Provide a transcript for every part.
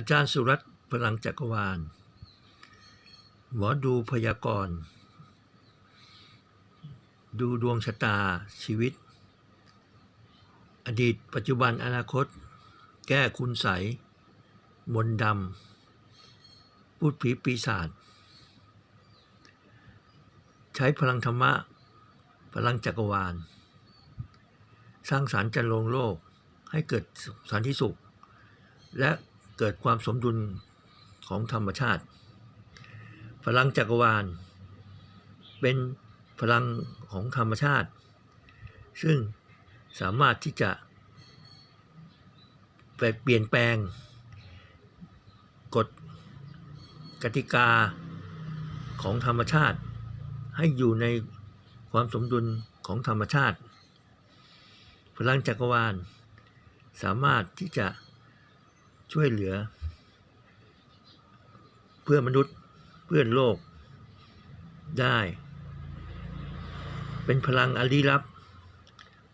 อาจารย์สุรัตน์พลังจักรวาล หมอดูพยากรณ์ ดูดวงชะตาชีวิต อดีตปัจจุบันอนาคต แก้คุณใสยมนต์ดำพูดผีปีศาจใช้พลังธรรมะ พลังจักรวาล สร้างสารรค์จันโลงโลกให้เกิดสันติสุข และ เกิดความสมดุลของธรรมชาติ พลังจักรวาล เป็นพลังของธรรมชาติ ซึ่งสามารถที่จะไปเปลี่ยนแปลงกฎกติกาของธรรมชาติ ให้อยู่ในความสมดุลของธรรมชาติ พลังจักรวาล สามารถที่จะ ช่วยเหลือ เพื่อนมนุษย์เพื่อนโลกได้ เป็นพลังอันลี้ลับ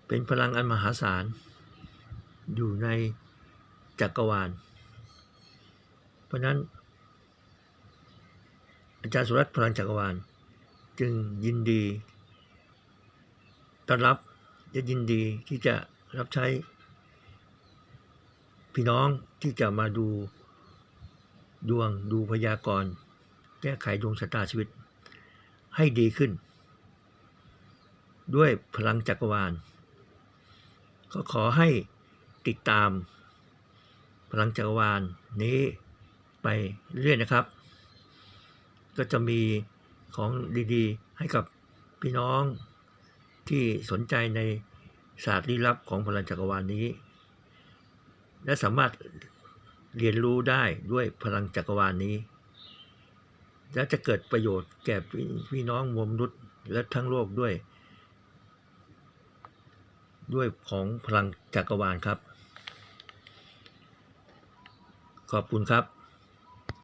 เป็นพลังอันมหาศาล อยู่ในจักรวาล เพราะนั้น อาจารย์สุรัตน์พลังจักรวาล จึงยินดีต้อนรับและยินดีที่จะรับใช้ พี่น้องที่จะมาดูดวงดูพยากรณ์แก้ไขดวงชะตาชีวิต ให้ดีขึ้น ด้วยพลังจักรวาล ก็ขอให้ติดตาม พลังจักรวาลนี้ไปเรื่อยนะครับ ก็จะมีของดีๆ ให้กับพี่น้องที่สนใจในศาสตร์ลี้ลับของพลังจักรวาลนี้ และสามารถเรียนรู้ได้ด้วยพลังจักรวาลนี้ และจะเกิดประโยชน์แก่พี่พน้องมวลมนุษย์และทั้งโลกด้วย ด้วยของพลังจักรวาลครับ ขอบคุณครับ